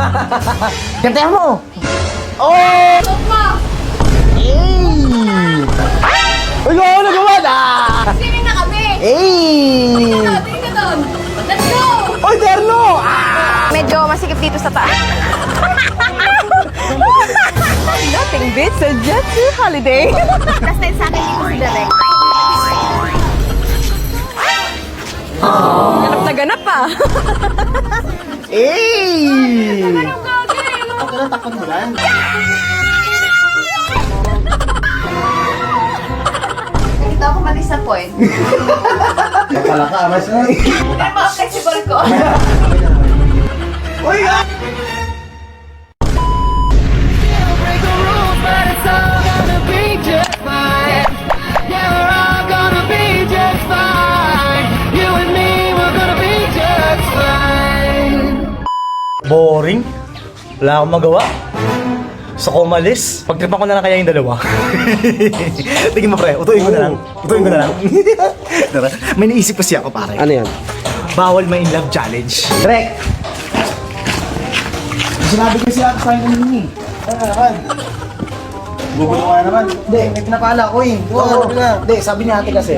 Gantayan mo! Oh! Tugma! Hey! Uy, ano nagawa na? Swimming na kami! Hey! Tingnan tingnan doon! Let's go! Uy, Terno! Ah! Medyo masikip dito sa taas. Nothing beats a jet to holiday. Last night sa akin dito si Derek. Ganap na ganap pa. Gagawin? Ako takot mo lang. Dito ako ma-disappoint. Pala ka, mas na. Mga flexible ko. Uy, ah! Boring. Wala akong magawa. Gusto ko umalis. Pagtripan ko na lang kaya yung dalawa. Tingin mo pre, utuin ko na lang. Utuin ko na lang. Tara, May naisip kasi ako pare. Ano yan? Bawal ma in love challenge. Direk! Sinabi ko siya sa akin kanina eh. Ano naman? Gugulo ka na naman. Hindi, may pinapala ko eh. Oo, sabi na. Hindi, sabi ni ate kasi,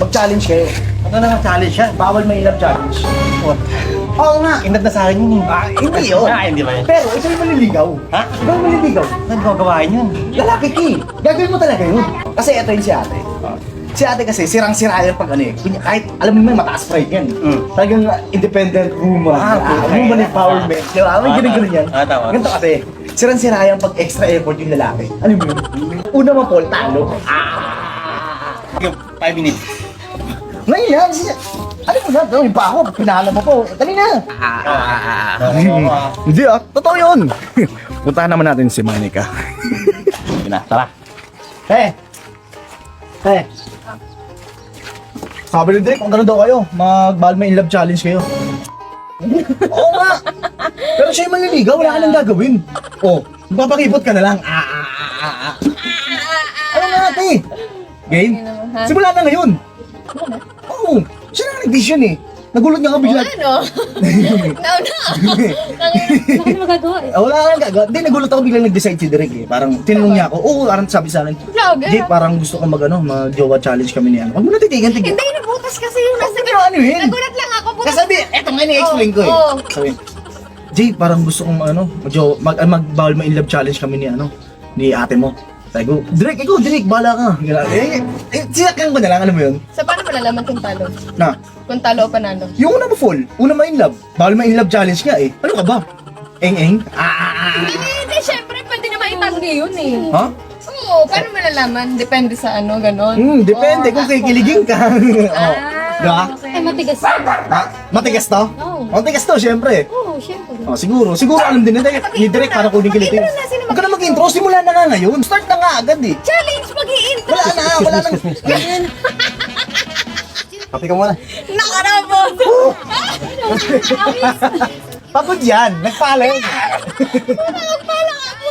mag-challenge kayo. Ano na challenge yan? Bawal ma in love challenge. Oo. Oo nga, inad na sa akin yun eh. Ah, hindi yun. Ah, hindi ba yun? Pero, ikaw yung maliligaw. Ha? Ikaw yung maliligaw. Ano gagawain yun? Lalaki ki. Gagawin mo talaga yun. Kasi ito yun si ate. Si ate kasi, sirang-sira yan pag ano eh. Kunya, kahit, alam mo naman, mataas pride yan. Talagang uh, independent woman. Ah, Ah, okay. woman empowerment. Di ba? May Ah, ganun-ganun yan. ah, tama. Ganito kasi, sirang-sira yan pag extra effort yung lalaki. Ano mo yun? Una mo, Paul, talo. Ah! Five minutes. Ngayon yan, siya. Ano mo na? Gawin pa ako. Pinala mo po. Dali na. Hindi ah. Totoo yun. Puntahan naman natin si Monica. Yun na, tara. Hey! Hey! Sabi ni Drake, kung gano'n daw kayo, mag-Balma in Love Challenge kayo. Oo nga! Pero siya yung manliligaw, wala ka nang gagawin. Oh, magpapakipot ka na lang. Ah, ah, ah, ah, ah. Ano nga ate? Game? Simula na ngayon. Oo, siya na nag-vision eh. Nagulot niya ka bigla. Ano? Nauna. Wala ka magagawa eh. Wala kang gagawa. Hindi, nagulat ako biglang nag-decide si Derek eh. Parang tinanong niya ako, oo, parang sabi sa akin, Vlogger. Parang gusto ko mag, ano, mag-jowa challenge kami ni ano. Huwag mo na titigan, tigil. Hindi, nabutas kasi yung nasa Pero ano yun? Nagulat lang ako. Butas. Kasi sabi, eto nga ni-explain ko eh. Oo. Sabi, Jay, parang gusto kong ano, mag-jowa, mag, ah, mag-bawal ma in love challenge kami ni ano, ni ate mo. Sabi ko, Derek, ikaw, Derek, bala ka. Ganun. Eh, eh, sinakyan ko na lang, alam mo yun? Sa paano malalaman kung talo? Na, Kung talo o panalo? yung una mo fall, una ma in love. Bawal ma in love challenge nga eh. Ano ka ba? Eng-eng? Ah, ah, ah, ah. Hindi, hindi, syempre, pwede naman itanggi yun eh. Ha? Oo, paano malalaman? Depende sa ano, ganon. Hmm, depende Oo, kung ah, kikiligin ka. oh. Diba? Ay, matigas. Ha? Matigas to? Oo. Matigas to, syempre. Oo, syempre. Oh, siguro. Siguro alam din na ni Direk para kunin kilitin. Na, Huwag ka na mag-intro. Simula na nga ngayon. Start na nga agad eh. Challenge, mag intro Wala na, wala nang... Kapi ka muna. Nakarabot! Pagod yan. Nagpala yun.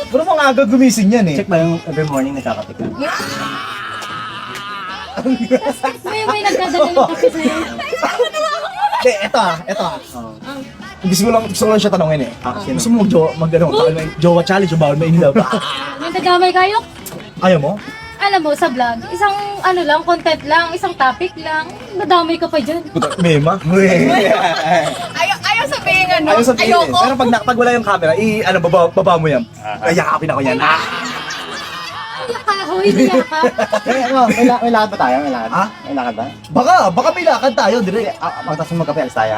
Pero mga agad gumising yan eh. Check ba yung every morning nakakatik ka? May, may nagdadala ng kape sa'yo. Hindi, eto ah. Eto ah. Gusto ko lang, gusto ko lang siya tanongin eh. Ah, sino? Gusto mo mag-jowa, mag ano, bawal may- jowa challenge o bawal may in love? May nadamay kayo. Ayaw mo? Alam mo, sa vlog, isang ano lang, content lang, isang topic lang, nadamay ka pa dyan. Mema. Ayaw, ayaw sabihin ano. Ayaw sabihin eh. Ayoko. Pero pag, na- pag wala yung camera, i ano baba, baba mo yan. Ayakapin ako yan. Ah. Ay, kahoy, yaka. May, ano, may, la- may lakad ba tayo? May lakad? Ha? May lakad ba? Baka, baka may lakad tayo, dire. Ah, magtas mo magkape, alis tayo.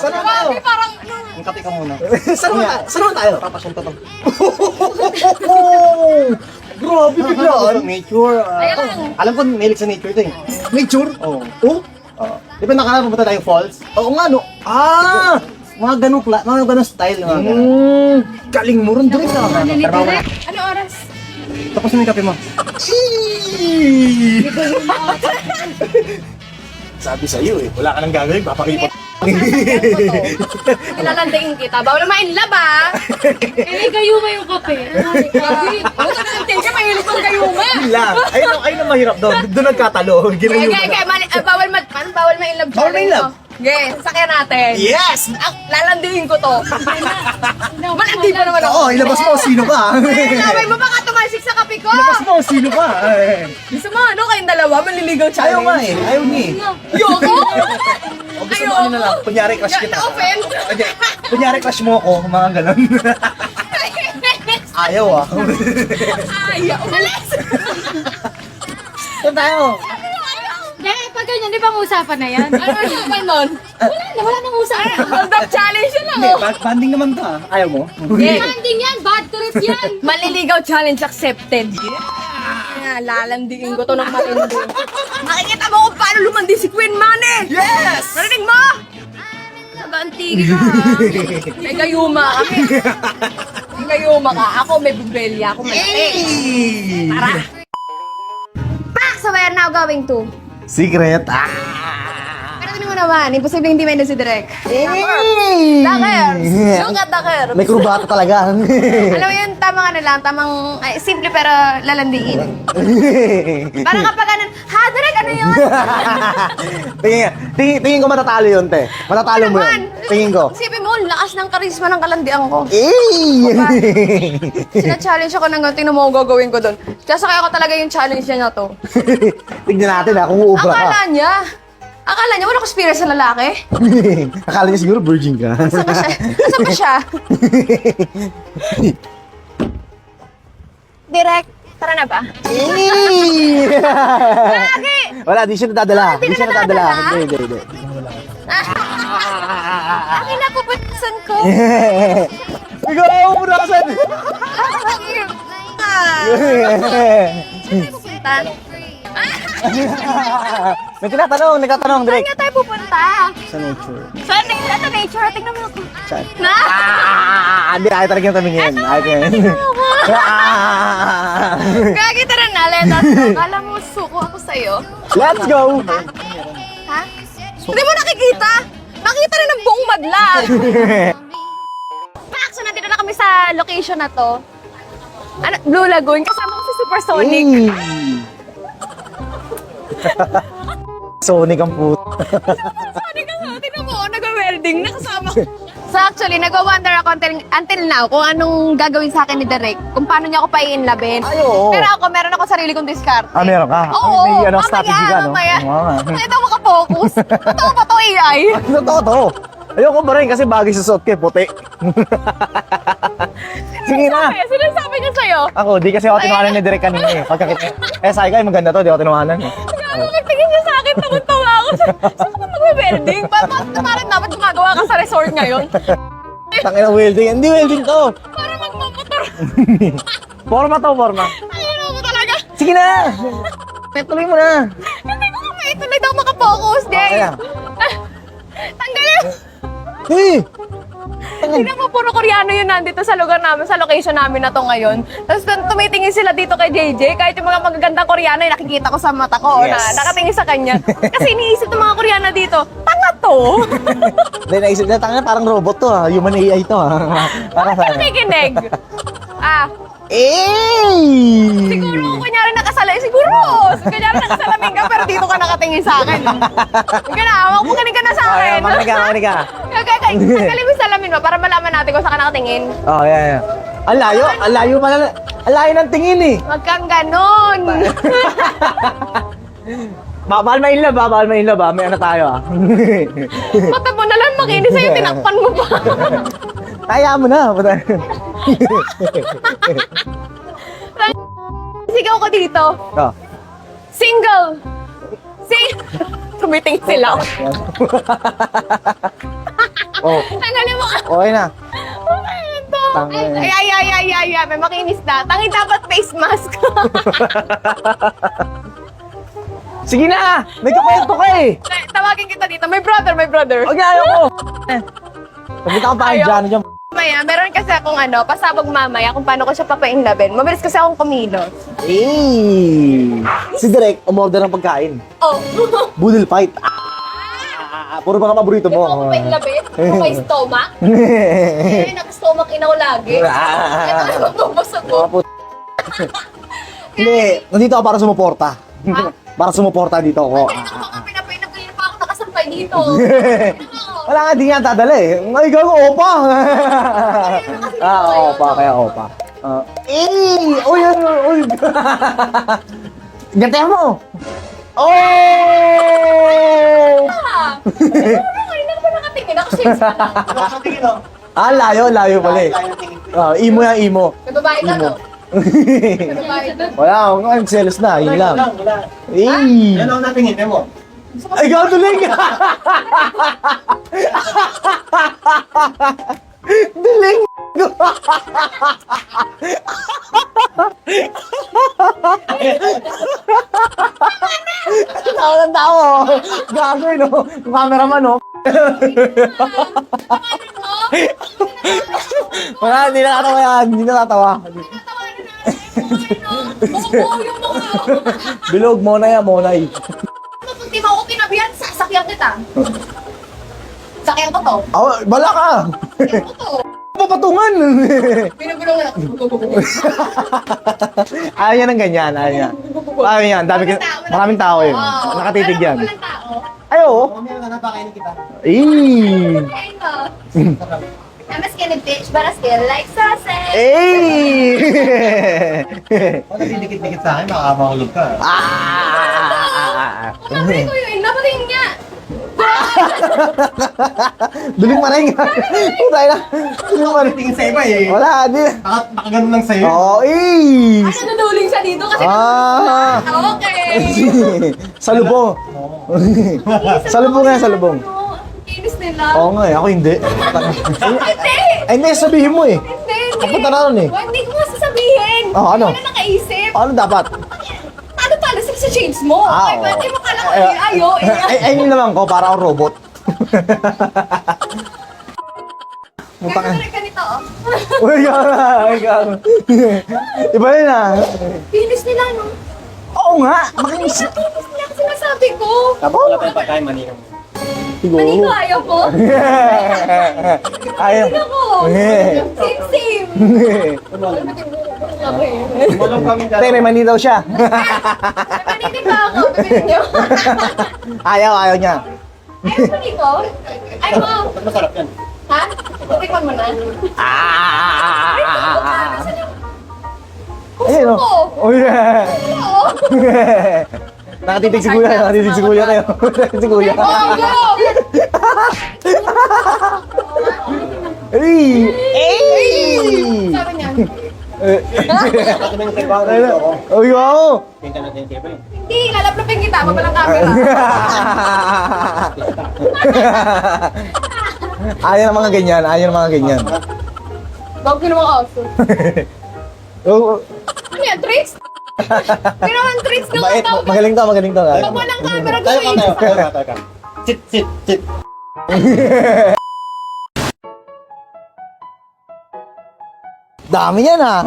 Saan naman tayo? Grabe, parang, Yung kape ka muna. Saan naman tayo? Saan naman tayo? Papasyento to. Grabe biglaan. Nature. ah. Lang. alam ko, mahilig sa nature to eh. Nature? Oo. Oh? Oh. Di ba nakala pupunta tayo falls? Oo nga no. Ah! Mga ganong, kla- mga ganong style. Mga ganun. Mm, galing mo rin, dire ka. Nalilitire. ano oras? Tapos na yung kape mo. Sabi sa iyo eh, wala ka nang gagawin, papakipot. Ilalandain kita. Bawal naman in love ah. Eh, gayuma yung kape. Ay, Grabe. Buto na ng tiga, mahilig kong gayuma. lang. Ayun ayun ang mahirap doon. Doon nagkatalo. Kaya, mali, ah, bawal ma, paano bawal ma in love Bawal ma in love. Okay, sasakyan natin. Yes! Ah, lalandiin ko to. Malandi pa naman ako. Oo, ilabas mo, sino ka? Eh, Lamay mo baka tumalsik sa kape ko. ilabas mo, sino ka? Ay. Gusto mo ano kayong dalawa? Manliligaw Ayaw challenge. nga eh, ayaw niya eh. Yoko? O gusto mo ano na lang, kunyari crush kita. na-offend. Okay, kunyari crush mo ako, mga ganun. ayaw ah. Ayaw. Umalis. Saan tayo? Pag ganyan, di ba ang usapan na yan? Ano usapan nun? Wala na, wala nang usapan. Hold up challenge yun lang Hindi, oh. ba- banding naman to ah. Ayaw mo? Yeah. Banding yan, bad trip yan. Maliligaw challenge accepted. Yeah! Lalandiin ko to ng matindi. Makikita mo kung paano lumandi si Queen Money! Yes! Narinig mo? Nag-antigi ka. May gayuma kami. May gayuma ka. Ako may bubelya. Ako malaki. Hey! Tara. Pak! So where now going to? Secret. Ah! Tingnan naman, imposible hindi may si Direk. Hey! Dakers! Look at Dakers! May krubata talaga. Alam mo yun, tamang ano lang, tamang, ay, simple pero lalandiin. Parang kapag ano, ha, Direk, ano yun? tingin, tingin, tingin ko matatalo yun, te. Matatalo mo yun. Tingin ko. Isipin mo, lakas ng karisma ng kalandian ko. Eh! Sina-challenge ako ng ganito, mo gagawin ko doon. Sasakay ako talaga yung challenge niya na to. Tignan natin ha, kung uubra ka. Akala niya, akala niya, walang experience sa lalaki. Akala niya siguro virgin ka. Saan ba siya? Saan ba siya? Direk, tara na ba? Eh! Lagi! Wala, di siya natadala. di siya natadala? Hindi, hindi, hindi. Akin na pupuntasan ko. Ikaw, burasan! Ah, pupunta. May tinatanong, nagtatanong, Saan direct. nga tayo pupunta? Sa nature. Saan na sa nature? Tingnan mo ako. Saan? Na? Ah, hindi, ayaw talagang tumingin. Ayaw tumingin. Ah! Gagi, tara na, let us go. Kala mo, suko ako sa'yo. Let's go! Ha? Hindi mo nakikita? Nakita na ng buong madla. Pak, so nandito na kami sa location na to. Ano, Blue Lagoon, kasama ko si Supersonic. Sonic ang puto. Sonic ka sa tingnan mo, nag-welding, nakasama ko. So actually, nag-wonder ako until, until now kung anong gagawin sa akin ni Derek, kung paano niya ako paiinlabin. Ay, oo. Pero ako, meron ako sarili kong discard. Ah, meron ka? Oo, May ano, mamaya, strategy ka, no? mamaya. Nga. Ito makapokus. Totoo ba to AI? Totoo to. Ayoko ba rin kasi bagay sa suot ko, eh, puti. Sige na. Ay, sinasabi niya sa'yo. Ako, di kasi ako tinawanan ni Direk kanina eh. Pagkakita eh, sabi ko, ay maganda to, di ako tinawanan eh. Ano nagtingin niya sa akin, tawang-tawa ako. Saan ka mag-welding? Ba't parang dapat gumagawa ka sa resort ngayon? Tangin na welding. Hindi welding to. Para magmamotor. Forma to, forma. Ayun mo talaga. Sige na. Tuloy mo na. Hindi ko kami tuloy daw makapokus, Jay. Okay na. Tanggalin. Hey! Tingnan mo, puro Koreano yun nandito sa lugar namin, sa location namin na to ngayon. Tapos tum- tumitingin sila dito kay JJ, kahit yung mga magagandang Koreano, yung nakikita ko sa mata ko, Yes. na nakatingin sa kanya. Kasi iniisip ng mga Koreano dito, tanga to. Hindi, naisip na, tangin parang robot to ha. Human AI to ha. Para sa Nakikinig. Ah, Eh! siguro kung kunyari nakasala, siguro. Kunyari nakasalamin ka, pero dito ka nakatingin sa akin. Hindi na, huwag mo galing ka na sa Okay, akin. makinig ka, makinig ka. Kaya, tanggalin mo yung salamin mo para malaman natin kung saan ka nakatingin. Oh, yeah, yeah. Ang layo, ang layo pala. Ang layo ng tingin eh. Huwag kang ganon. Ba bawal may love ha, bawal may love ha. May ano tayo ha. Mata mo na lang makinis sa'yo, tinakpan mo pa. Kaya mo na. Sigaw ko dito. oh. Single. Sing... Tumitingin sila. oh, Tanggalin mo ka. okay na. Okay, ito. Tanggalin. Ay, ay, ay, ay, ay, ay, may makinis na. Tangi dapat face mask. Sige na! May kakwento ka eh! Tawagin kita dito. My brother, my brother. Huwag na, ayoko! Pagkita ka pa kay Ayaw. Johnny dyan. Maya, meron kasi akong ano, pasabog mamaya kung paano ko siya papainlabin. Mabilis kasi akong kumilos. Eh! Si Direk, umorder ng pagkain. Oh. Boodle fight. Ah, puro mga paborito Ito ako mo. painlabin. Kung may stomach. Eh, naka-stomach inaw lagi. Ah. Ito, mababasag ko. Mga put... Hindi, nandito ako para sumuporta. para sumuporta dito ako. Dito ko baka pinapainap kanina pa ako nakasampay dito. dito. Wala nga, di nga dadala eh. Ay, gago, opa. ah, opa, kaya opa. Ah. eh! Uy, ano, uy. Gantihan mo. Oh! Ah! Ano kanina ka ba nakatingin? Ako shades pa lang. ah, layo, layo pala eh. Ah, imo yan, imo. May babae ka to. May babae ka. Wala, ako nga, selos na, yun lang. wala. Eh! Yan ang natingin mo. Ay, gago tuling! Diling! Tao ng tao! Gago yun, no? Cameraman, no? Wala, hindi nakatawa yan. Hindi nakatawa. Bilog, monay yan, monay. Di mo ako kinabihan, sasakyan kita. Sakyan ko to. Ah, bala ka! Sakyan ko to. Papatungan! Binubulong na. Ayaw niya ng ganyan, ayaw niya. Ayaw niya, dami ka, maraming tao yun. Oo. Nakatitig yan. walang tao. Ay, oo. Mamaya na napakainin kita. Eh! Ayun to. I'm a skinny bitch, but I still like sausage. Eh! Kung nagdidikit-dikit sa akin, makakahulog ka. ah! Katabi ko yun, napatingin niya. Duling maring. Putay na. Duling maring. Tingin sa iba eh. Wala, di. Naka, nakaganon lang sa'yo. Oo, eh! Ay, naduduling siya dito kasi Ah! Okay. Salubong. Salubong nga, salubong. Ano, Kinis nila. Oo nga eh, ako hindi. Hindi! Ay, hindi, sabihin mo eh. Hindi, hindi. Kapunta na nun eh. Hindi ko nga sasabihin. Oh, ano? Hindi ko na nakaisip. Ano dapat? Sa shades mo? Ah, Ay, oo. pwede mo kala ko, eh, ayo, eh. Ay, ay, yun naman ko, para akong robot. Mutang Kaya ka ganito, oh. Uy, gaga, ay, gaga. Iba yun ah. Kinis nila, no? Oo nga, makinis. Kinis nila kasi nasabi ko. Tapos wala pa yung pagkain, maninong. Mali ko, ayaw ko. Ayaw. Ako. Eh. Same, same. Walang kami Tay, may mani daw siya. Panitin ba ako? Niyo? ayaw, ayaw niya. Ayaw dito? Ay, mo. Masarap yan. Ha? Tikman mo na. Ah! Ayun, ko. oh. Oh, yeah. Oo. Nakatitig si kuya, nakatitig si kuya tayo. Nakatitig si kuya. Oh, go! Ay! Ay! Sabi niya, Bakit may nasa ibang Ay, rito ako? Oh, yo! Pinta natin yung table. hindi, lalaplapin kita. Mabalang camera. Ayaw ng mga ganyan, ayaw ng mga ganyan. Ko naman aso. Oh, Ano yan, tricks? Hindi naman tricks na bait, tawag. magaling to, magaling to. Pag walang camera, Tayo ka, gusto tayo ka, tayo ka, tayo ka. Sit, sit, sit. Dami yan ah.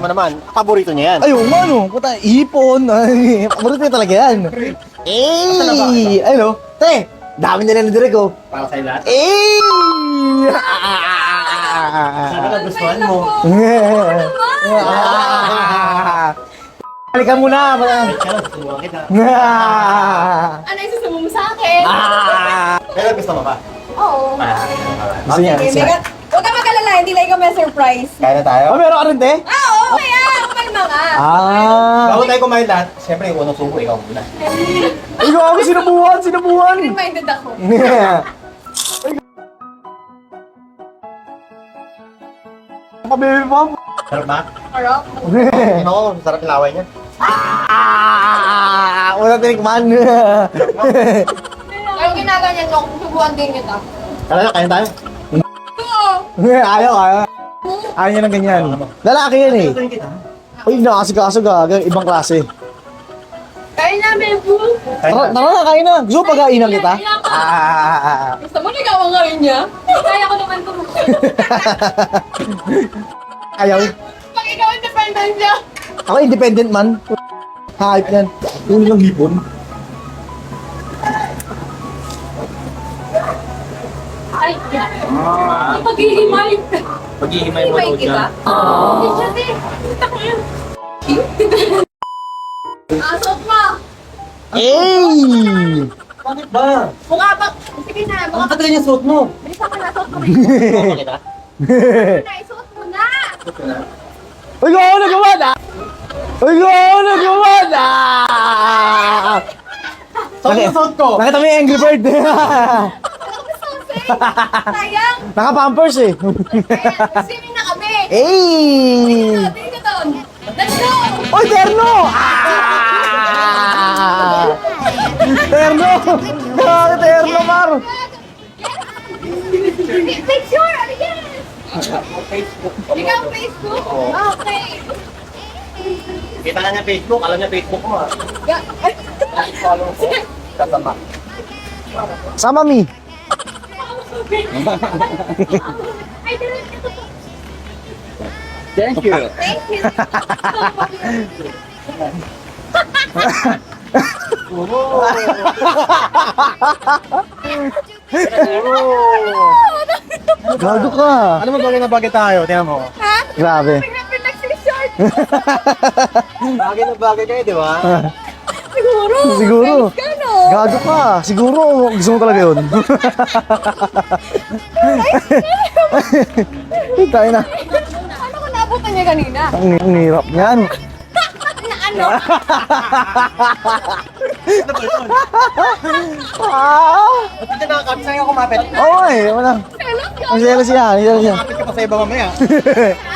Tama naman, paborito niya yan. Ay, yung ano, puta, ipon. Ay, paborito niya talaga yan. Eh, ay, no? Te, dami nila ni Direk, oh. Para sa'yo lahat. Eh! Sana nagustuhan mo. Halika muna. Kaya susubukan kita. Ano yung susubo mo sa akin? Pero gusto mo ba? Oo. Gusto niya, gusto niya. Huwag ka mag-alala, hindi lang ikaw may surprise. Kaya na tayo? Oh, meron ka rin, te? Ah, oo, kaya. Kumalma ka. Ah. Bago tayo kumain lahat, siyempre yung unang subo, ikaw muna. Ikaw ako sinubuhan, sinubuhan. Reminded ako. Baby pump. Sarap ba? Harap. Ano ko, sarap yung laway niya. Ah! Una tinikman. Kaya ginaganyan ko, susubuan din kita. Kala na, kain tayo. Oo. ayaw, ayaw. Ayaw niya ng ganyan. Lalaki yan eh. Uy, nakasikaso gaga. Ibang klase. Kaya na, Bebu. Kain Tara, na. tara na, kain na. Gusto mo pagkainan kita? Ah. Gusto mo ligaw ang gawin niya? Kaya ko naman ito. Ayaw. Pag ikaw independent niya. Ako independent man. Hype yan. Yung lang hipon. Ay, paghihimay. Paghihimay mo daw kita. dyan. Hindi siya, te. Kita ko yun. Asot mo. Ey! Bakit ba? Mukha ba? Sige na, mukha Bakit ganyan suot mo? Bilisan ka na, suot mo. Bakit ah? na, isuot mo na. Uy, ko ako nagawa na! Uy, ko ako nagawa na! Saan yung suot ko? Nakita mo yung Angry Bird? Sayang. Naka-pampers eh. Swimming na kami. Hey! Doon. Let's go! Uy, terno! Ah! terno! Grabe, terno, Mar! Picture! Ano yan? Ikaw Facebook? Okay. Kita na niya Facebook, alam niya Facebook mo ah. Follow ko. Kasama. Sama mi. Thank you. Thank you. Gago ka. Ano mo bagay na bagay tayo? Tingnan mo. Grabe. Yung short. Bagay na bagay kayo, di ba? Siguro. Siguro. Gago ka. Siguro gusto mo talaga yun. Tayo na. Ano ko naabutan niya kanina? Ang, ang hirap yan. Na ano? Ah! Ba't hindi nakakapit sa'yo kumapit? Oo eh, wala. Selos ka? Ang selos siya, ang selos siya. Kumapit ka pa sa iba mamaya.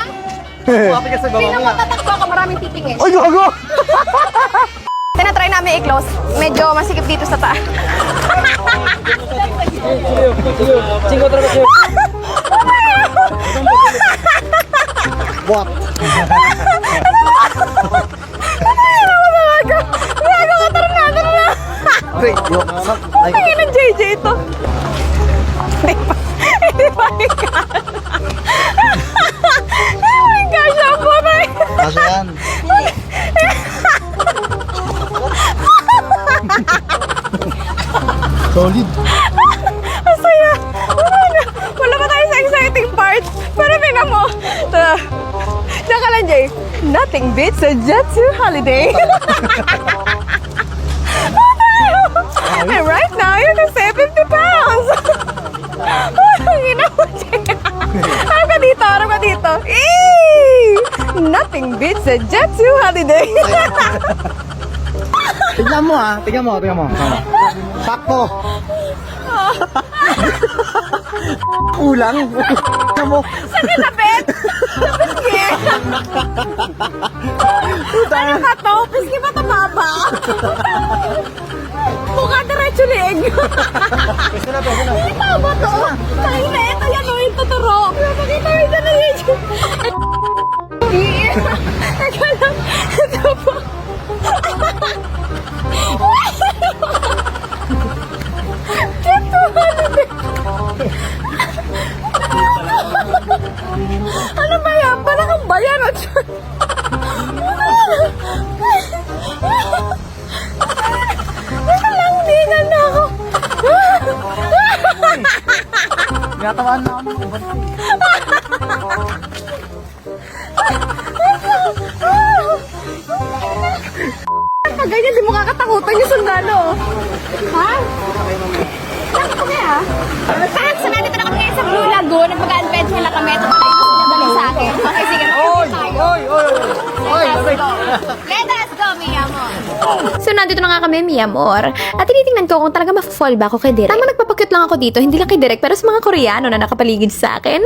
Kumapit ka sa iba Sino mamaya. matatakbo ka? Maraming titingin. Ay, gago! Tinatry namin i-close. Medyo masikip dito sa taas. Buwak. Wait, yo, sa, ay, Tingin ng JJ ito. Solid. Ang saya. Wala. Wala pa tayo sa exciting part. Pero tingnan mo. Uh, Diyan ka lang, Jay. Nothing beats a jet to holiday. And right now, you can save 50 pounds. Ang ina mo, Jay. Harap ka dito, harap ka dito. Eee! Nothing beats a jet to holiday. Tignan mo ah. Tignan mo, tignan mo. Tama. Sakto. kulang. Tignan mo. Saan ka napit? Piski! ano ka to? Piski ba ito baba? Mukha diretso leeg. Pwede na, pwede na. Hindi tama to. Tayo na ito yan o yung tuturo. Pakita mo ito na YouTube. Teka lang. Ito po. Tinatawaan na ako. Pag ganyan, di mo kakatakutan yung sundalo. Ha? Saan kami ha? Saan? So, nandito na kami ngayon sa Blue Lagoon. Nagpag-adventure na kami. Ito pala yung dali sa akin. Okay, sige. Oy! Oy! Oy! Oy! Let's go. Let us go, mi amor. So, nandito na nga kami, mi amor. At tinitingnan ko kung talaga ma-fall ba ako kay Direk. Tama, nagpapakyut lang ako dito. Hindi lang kay Direk, pero sa mga Koreano na nakapaligid sa akin.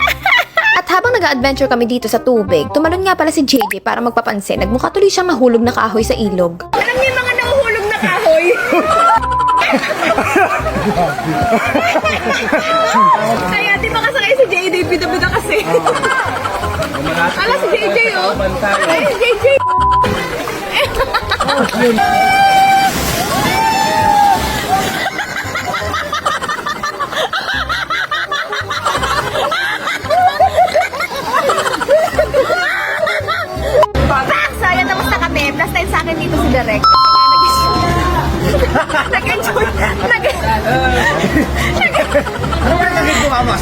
At habang nag-adventure kami dito sa tubig, tumalon nga pala si JJ para magpapansin. Nagmukha tuloy siyang nahulog na kahoy sa ilog. Alam niyo yung mga nahuhulog na kahoy? Kaya di ba kasakay si JJ, bida-bida kasi. Ala si JJ oh. Ay, si JJ.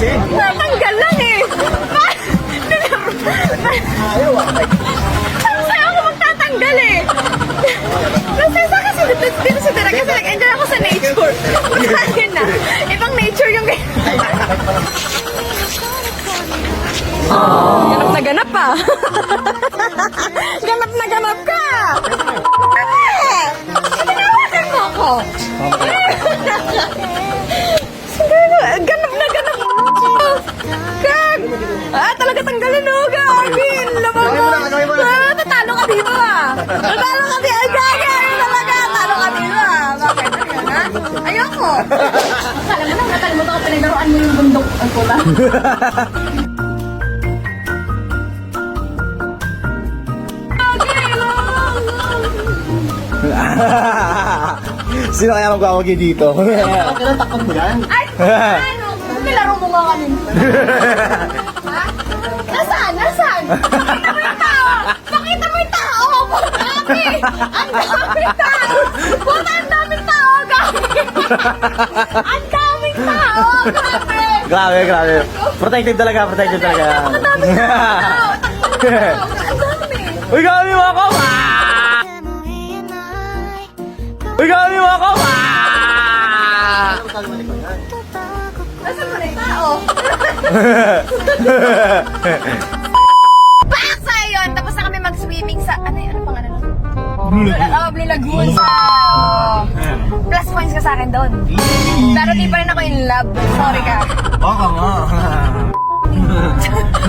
Natanggal lang eh. Ayaw ah. Saan ako magtatanggal eh? Nasa sa kasi dito, dito sa Direk kasi nag-enjoy ako sa nature. Akin na. Ibang nature yung Ganap na ganap pa. Ah, talaga tanggalin mo, Gagin! Labang mo! Ah, tatalo ka dito ah! Tatalo ka dito! Ay, Gagin! Talaga! Tatalo ka dito ah! Bakit? Ano yan, ha? Ayoko! Alam mo na, nakalimutan ko pinagdaroan mo yung bundok. Ang pula. Sino kaya magwawagi dito? Yan? Ay! Ano? Nilaro mo nga kanina. Nasaan? Pakita mo yung tao! Yung tao! Grabe! Ang daming tao! Puta, ang daming tao! Grabe! Ang daming tao! Grabe! grabe, grabe. Protected talaga, protected talaga. Ang daming tao! Ang dami! Uy, grabe ako! Ah! Uy, grabe ako! Ah! Nasaan mo na yung tao? Blue, oh, Blue Lagoon sa... oh. Plus points ka sa akin doon. Pero di pa rin ako in love. Sorry ka. Baka nga.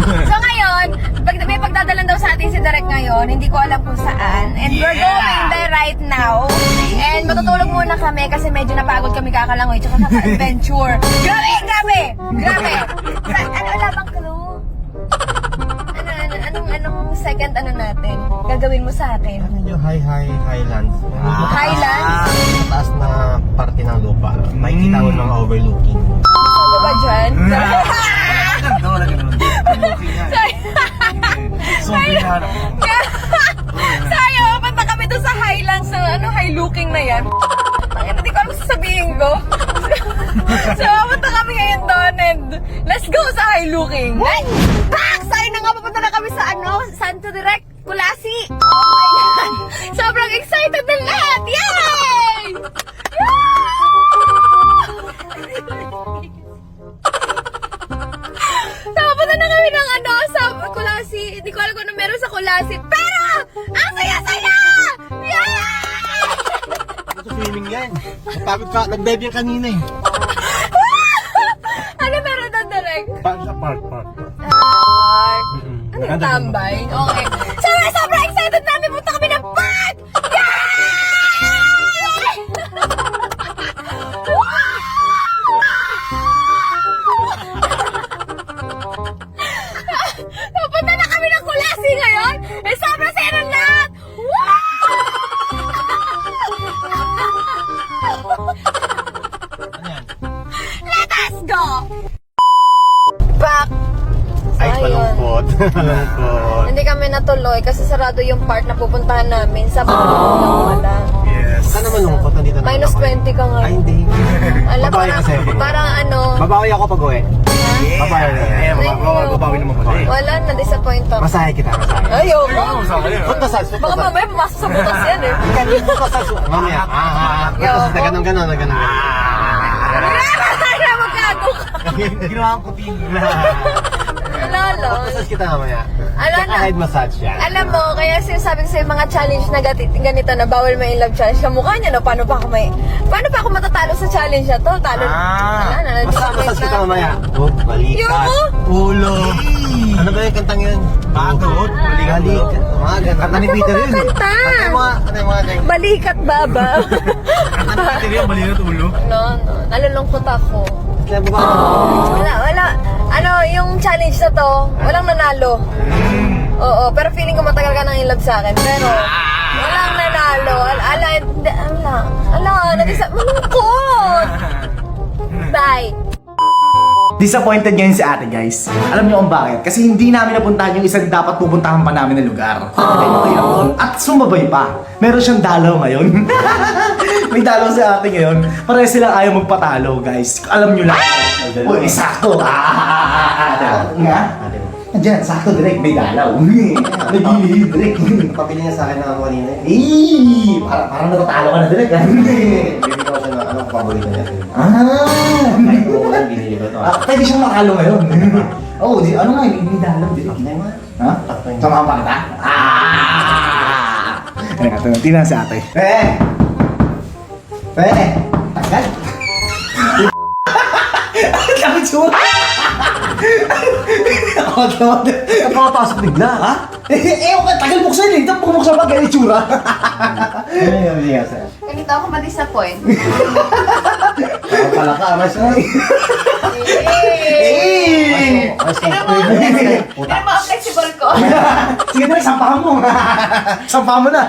So ngayon, pag, may pagdadalan daw sa atin si Derek ngayon, hindi ko alam kung saan. And we're going there right now. And matutulog muna kami kasi medyo napagod kami kakalangoy tsaka kaka-adventure. grabe, grabe! Grabe! Sa, ano, wala bang clue? Second ano natin? Gagawin mo sa akin? Yung high, high, highlands. Highlands? Taas na parte ng lupa. Makikita mo ng overlooking. Ano ba dyan? Ganda, wala ganun. So, pinahara ko. Sayo, punta kami doon sa Highlands na ano, high looking na yan. Bakit hindi ko alam sasabihin ko. so, punta kami ngayon doon and let's go sa high looking. Ay! Sayo na kami sa ano, Santo Direct, Kulasi. Oh my God! Sobrang excited na lahat! Yay! Napunta na kami ng ano, sa Kulasi. Hindi ko alam kung ano meron sa Kulasi. Pero, ang saya-saya! Yay! Sa swimming yan. Napagod ka. Yan kanina eh. Tambay? Okay. Malungkot. malungkot. Hindi kami natuloy kasi sarado yung part na pupuntahan namin sa wala. Yes. Saan naman malungkot? Nandito naman Minus ako. 20 ka nga. Ay, hindi. Alam Babawi na, kasi parang ano, Babawi ako pag uwi. Babawi na. Eh, babawi babawi naman eh. wala, na-disappoint ako. Masahe kita, masahe. Ayoko. Foot massage, foot Baka massage. mamaya pumasok sa butas yan eh. Foot massage. Mamaya. Ah, ah, ah. Foot massage. Na ganun, ganun, na ganun. Ka. Ginawa ko team. Lang. Foot massage kita mamaya. Alam Tsaka na. head massage yan. Alam mo, kaya sinasabi ko sa'yo mga challenge na gati- ganito na bawal may love challenge. Kamukha niya, no? Paano pa ako may... Paano pa ako matatalo sa challenge na to? Talo. Ah. Wala na, Massage, massage kita na. mamaya. Oh, balikat. Ayoko. Ulo. Ano ba yung kantang yun? Pagod. Balikat. Mga ganun. Kanta ni Peter yun eh. Kanta. Ano yung mga, ano yung mga ganyan? Balikat baba. Ito yung mali na ulo. no, no. Nalulungkot ako. Kaya ba? Wala, wala. Ano, yung challenge na to, walang nanalo. Oo, pero feeling ko matagal ka nang in love sa akin. Pero, walang nanalo. Ala, ala, hindi, ala, ala, nagisa, malungkot. Bye. Disappointed ngayon si ate guys. Alam niyo kung bakit? Kasi hindi namin napuntahan yung isang dapat pupuntahan pa namin na lugar. Mahirap doon. At sumabay pa. Meron siyang dalaw ngayon. May dalaw si ate ngayon. Pare silang ayaw magpatalo guys. Alam niyo lang. Uy, eksakto. Ah, ah, ah, ah, ah. Nga? Andiyan, sakto direct, may dalaw. Nagilihid direct. Napabili niya sa akin ng ako kanina. eh. Eh, para, parang natatalo ka na direct. ah. Bibili ko siya ng ano, paborito niya. ah! Kahit kung ano binili ko ito. Ah, pwede siyang makalo ngayon. Oo, oh, di, ano nga, may dalaw direct. Hindi mo. Ha? Samahan pa kita? Ah! Teka, tingnan tingnan si ate. Eh! Eh! Tagal! Kapit siya Ako, tawag. Nakapasok bigla. Ha? Eh, eh, okay, tagal buksan eh. Tapos bumuksan pa, ganyan itsura. Ano yung ko sa'yo? Ganito ako ma-disappoint. Ako pala ka, mas na. Eh! Mas tignan mo ang flexible ko. Sige na, sampahan mo. sampahan mo na.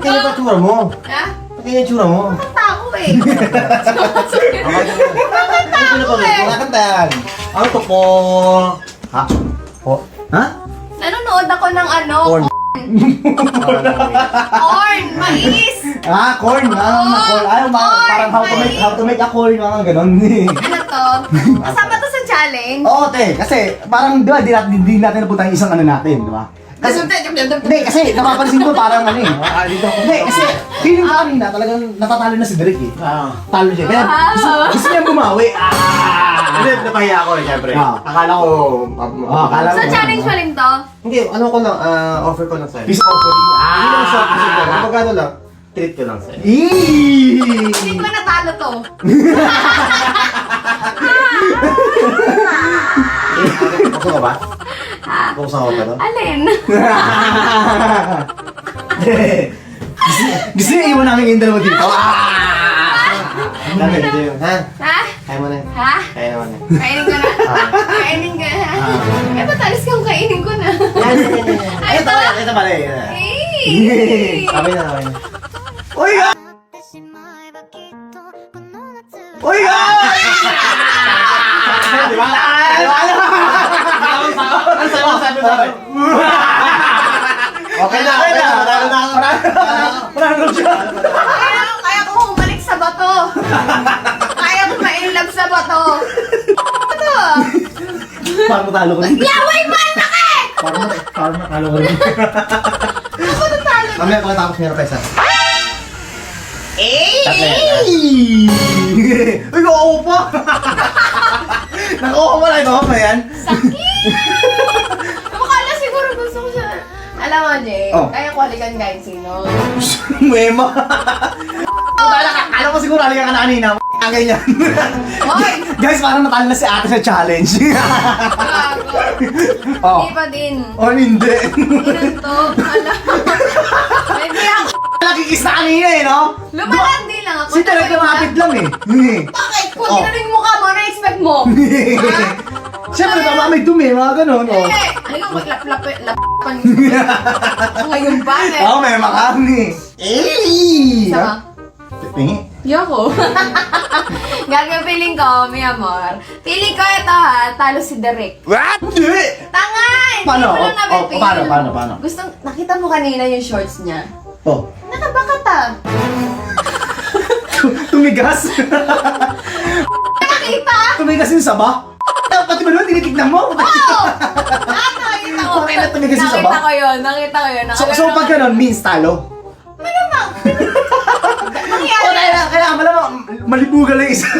Tingnan pa tsura mo. Ha? Tingnan yung tsura mo. Tako eh. Ano pa eh. Wala kang tayan. Ano to po? Ha? Po? Ha? Nanonood ako ng ano, Corn. corn, mais. Ah, corn. Ah, Oo, corn. Ay, ma- corn, parang how to make, mais. how to make a corn. Mga ganon. Ano to? Kasama to sa challenge. Oo, te. Kasi, parang, di ba, di, natin- di natin napunta yung isang ano natin, di ba? Kasi, hindi, kasi, napapansin ko parang ano eh. Ah, dito ako. Hindi, kasi, feeling ko kanina, talagang natatalo na si Derek eh. Ah. Talo siya. Kaya, gusto, gusto niya bumawi. Ah! Hindi, napahiya ako eh, syempre. Ah. Akala ko... Ah, akala Sa challenge mo rin to? Hindi, ano ko lang, ah, offer ko lang sa'yo. Peace offering. Hindi naman sa Ah! offer ko. Kapag ano lang, treat ko lang sa'yo. Eee! Hindi ko natalo to. Gusto ko ba? Gusto ko ba to? Alin? Gusto niya iwan namin yung dalawa dito. Ah! Dami, ito yun. Ha? Ha? Kaya mo na yun. Ha? Kaya naman eh. Kainin ko na? Kainin ko na? Eh, ba't alis kang kainin ko na? Ay, ito? Ito pala eh. Eh! Kami na, kami na. Uy! ah! Uy! ah! Di sa'yo? Sabi? Okay na, okay na. Manalo na ako. Manalo siya. Kaya, kaya ko humalik sa bato. Kaya ko ma-inlove sa bato. Ano? Parang matalo ko rin. Yaway mo anak eh! Parang parang matalo ko rin. Ako natalo. Mamaya pagkatapos meron pa isa. Ay! Uy, oo pa! Nakuha mo lang ito ba yan? Mukala siguro gusto ko siya. Alam mo, Jay, Oh. kaya ko halikan kahit sino. Mema! Kala ka, kala ko siguro halika ka na kanina. Ang ganyan. Hoy! Guys, parang natalo na si ate sa challenge. Gago. oh. Hindi pa din. Oh, hindi. Ilan to? Alam. Hindi ako. Nakikis na kanina eh, no? Lumalandi lang ako. Si talaga lumapit lang eh. Bakit? Kung Oh. oh. yung mukha mo, na-expect mo. Siyempre, baka may dumi, mga ganun. Oh. Eh, yung maglap-lapan Ngayon ba? Eh. Oo, may makami. Eh! Sama. Pingi. Yoko. Gaga feeling ko, mi amor. Feeling ko ito ha, talo si Derek. What? Hindi! Tanga! Hindi Paano? ko lang Oh, oh, paano, paano, paano? Gusto, nakita mo kanina yung shorts niya. Oh. Nakabakat ah. Tumigas. Nakita? Tumigas yung saba. Pati ba naman tinitignan mo? Oo! Nakita ko. Okay na tumigas yung Nakita saba? ko yun, nakita ko yun. So, so pag ganun, means talo. Malamang. O, Nangyari. kaya, kaya malamang, malibugal lang isa.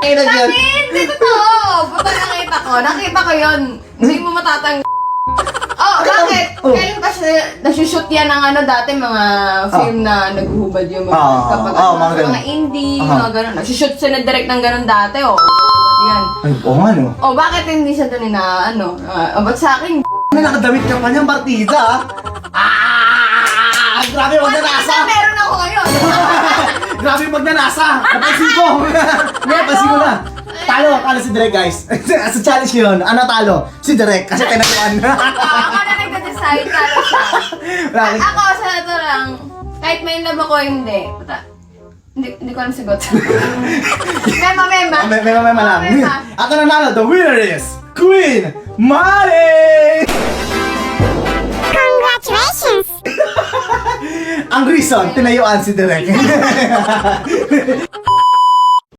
Kaya na. Sabi, hindi totoo. Buta nakita ko. Nakita ko yun. Hindi mo matatang... Oh, bakit? Oh. Kailan pa siya, nasushoot yan ng ano dati, mga film na naghuhubad yung mga, Ah, kapag ah, ano, mga ganun. mga indie, Aha. mga ganun. Nasushoot sila direct ng ganun dati, oh. Naghuhubad yan. Ay, oo nga no. Oh, bakit hindi siya doon na, ano, uh, ba't sa akin, May nakadamit ka pa niyang partida, ah. Ah! Grabe yung magnanasa! Ano meron ako ngayon? Grabe yung magnanasa! Napansin ko! Napansin ko na! Talo, talo si Derek guys. sa challenge yun, ano talo? Si Derek, kasi tinaguan. Ah, ako na nagda-decide, kala siya. Grabe. Ako, sa ito lang, kahit may love ako, hindi. Puta, hindi, hindi ko alam sagot. mema, mema. May may may malam. Mema. Ako nanalo, the winner is Queen Mali! Congratulations! Ang reason, tinayuan si Derek.